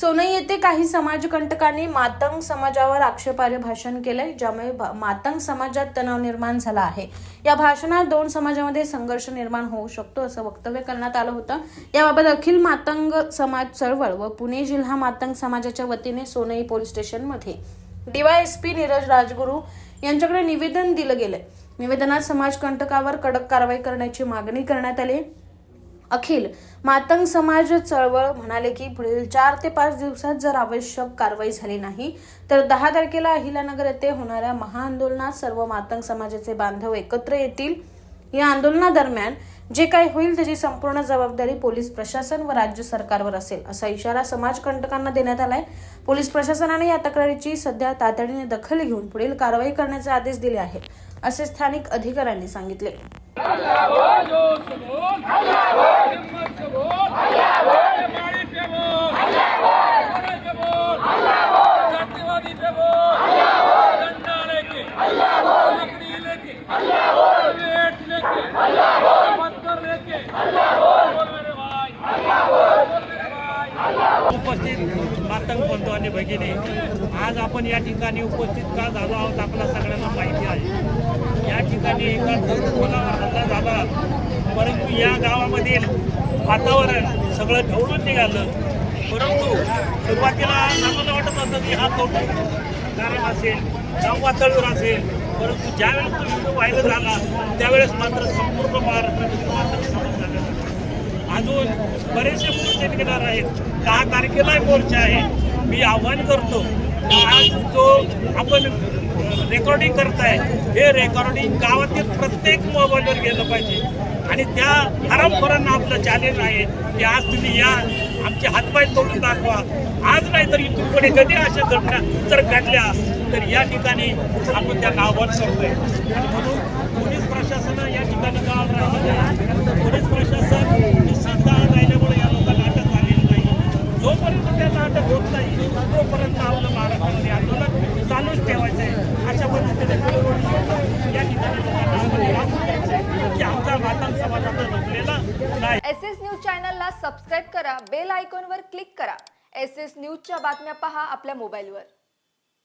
सोनई येथे काही समाजकंटकांनी मातंग समाजावर आक्षेपार्ह भाषण केलंय ज्यामुळे भा- मातंग समाजात तणाव निर्माण झाला आहे. या भाषणात दोन समाजामध्ये संघर्ष निर्माण होऊ शकतो असं वक्तव्य करण्यात आलं होतं. याबाबत अखिल मातंग समाज चळवळ व पुणे जिल्हा मातंग समाजाच्या वतीने सोनई पोलीस स्टेशनमध्ये डीवायएसपी नीरज राजगुरू यांच्याकडे निवेदन दिलं गेलंय. निवेदनात समाजकंटकावर कडक कारवाई करण्याची मागणी करण्यात आली अखिल मातंग समाज चळवळ म्हणाले की पुढील चार ते पाच दिवसात जर आवश्यक कारवाई झाली नाही तर दहा तारखेला अहिलानगर येथे होणाऱ्या महाआंदोलनात सर्व मातंग समाजाचे बांधव एकत्र येतील. या आंदोलनादरम्यान जे काही होईल त्याची संपूर्ण जबाबदारी पोलीस प्रशासन व राज्य सरकारवर असेल असा इशारा समाजकंटकांना देण्यात आलाय पोलीस प्रशासनाने या तक्रारीची सध्या तातडीने दखल घेऊन पुढील कारवाई करण्याचे आदेश दिले आहेत असे स्थानिक अधिकाऱ्यांनी सांगितले उपस्थित मातंग बंधू आणि भगिनी आज आपण या ठिकाणी उपस्थित का झालो आहोत आपल्या सगळ्यांना माहिती आहे. या ठिकाणी एका तरुण मुलावर हल्ला झाला. परंतु या गावामधील वातावरण सगळं ढवळून निघालं. परंतु सुरुवातीला आम्हाला वाटत असतं की हा तो कारण असेल गाव पातळीवर असेल. परंतु ज्यावेळेस तो व्हिडिओ व्हायरल झाला त्यावेळेस मात्र संपूर्ण महाराष्ट्रातील मात्र समज झालं अजून बरेचसे मोर्चे निघणार आहेत. दहा तारखेला मोर्चा आहे मी आव्हान करतो आज जो आपण रेकॉर्डिंग करताय हे रेकॉर्डिंग गावातील प्रत्येक मोबाईलवर गेलं पाहिजे. आणि त्या हरामखोरांना आपलं चॅलेंज आहे की आज तुम्ही या आमचे हातपाय तोडून दाखवा. आज नाही तर इथून पुढे कधी अशा घटना जर घडल्या तर या ठिकाणी आपण त्या आव्हान करतोय. आणि म्हणून पोलीस प्रशासन या ठिकाणी गाव राहिलेलं आहे पोलीस प्रशासन निसंधान राहिल्यामुळे या लोकांना अटक झालेली नाही जोपर्यंत त्यांना अटक होत नाही तोपर्यंत आपलं महाराष्ट्रामध्ये आंदोलन चालूच ठेवायचं आहे अशा पद्धतीने या ठिकाणी की आमचा मातांग समाज आता झोपलेला नाही. एस एस न्यूज चॅनलला सबस्क्राईब करा बेल आयकॉनवर क्लिक करा. एस एस न्यूजच्या बातम्या पहा आपल्या मोबाईलवर.